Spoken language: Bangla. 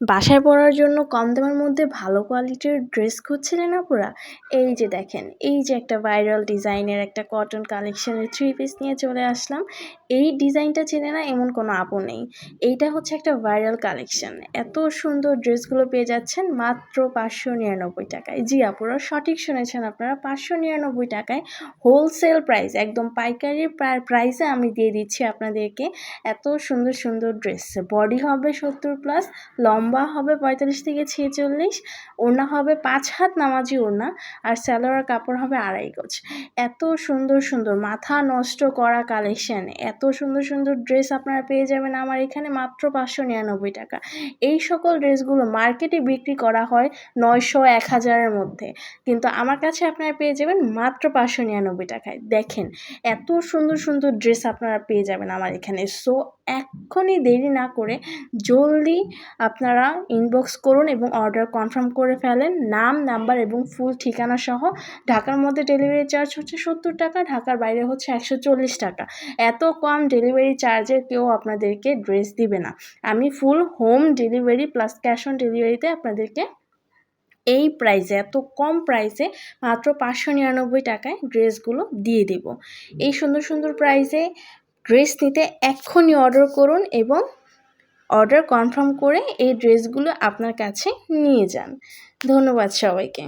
বাসায় পরার জন্য কম দামের মধ্যে ভালো কোয়ালিটির ড্রেস খুঁজছিলেন আপুরা? এই যে দেখেন, এই যে একটা ভাইরাল ডিজাইনের একটা কটন কালেকশনের থ্রি পিস নিয়ে চলে আসলাম। এই ডিজাইনটা চেনে না এমন কোনো আপু নেই। এইটা হচ্ছে একটা ভাইরাল কালেকশন এত সুন্দর ড্রেসগুলো পেয়ে যাচ্ছেন মাত্র পাঁচশো নিরানব্বই টাকায়। জি আপুরা, সঠিক শুনেছেন আপনারা। পাঁচশো নিরানব্বই টাকায় হোলসেল প্রাইস একদম পাইকারি প্রাইসে আমি দিয়ে দিচ্ছি আপনাদেরকে। এত সুন্দর সুন্দর ড্রেস। বডি হবে সত্তর প্লাস লম্বা হবে পঁয়তাল্লিশ থেকে ছেচল্লিশ, ওড়না হবে পাঁচ হাত নামাজি ওড়না, আর স্যালোয়ার কাপড় হবে আড়াই গজ। এত সুন্দর সুন্দর, মাথা নষ্ট করা কালেকশন এত সুন্দর সুন্দর ড্রেস আপনারা পেয়ে যাবেন আমার এখানে মাত্র পাঁচশো নিরানব্বই টাকা। এই সকল ড্রেসগুলো মার্কেটে বিক্রি করা হয় নয়শো এক হাজারের মধ্যে। কিন্তু আমার কাছে আপনারা পেয়ে যাবেন মাত্র পাঁচশো নিরানব্বই টাকায়। দেখেন, এত সুন্দর সুন্দর ড্রেস আপনারা পেয়ে যাবেন আমার এখানে। সো এক্ষুনি দেরি না করে জলদি আপনারা ইনবক্স করুন এবং অর্ডার কনফার্ম করে ফেলেন। নাম নাম্বার এবং ফুল ঠিকানা সহ ঢাকার মধ্যে ডেলিভারি চার্জ হচ্ছে সত্তর টাকা, ঢাকার বাইরে হচ্ছে একশো চল্লিশ টাকা। এত কম ডেলিভারি চার্জে কেউ আপনাদেরকে ড্রেস দিবে না। আমি full home delivery plus cash on ডেলিভারিতে আপনাদেরকে এই প্রাইসে এত কম প্রাইসে মাত্র পাঁচশো নিরানব্বই টাকায় ড্রেসগুলো দিয়ে দেব। এই সুন্দর সুন্দর প্রাইসে ড্রেস নিতে এক্ষুনি অর্ডার করুন এবং অর্ডার কনফার্ম করে এই ড্রেসগুলো আপনার কাছে নিয়ে যান। ধন্যবাদ সবাইকে।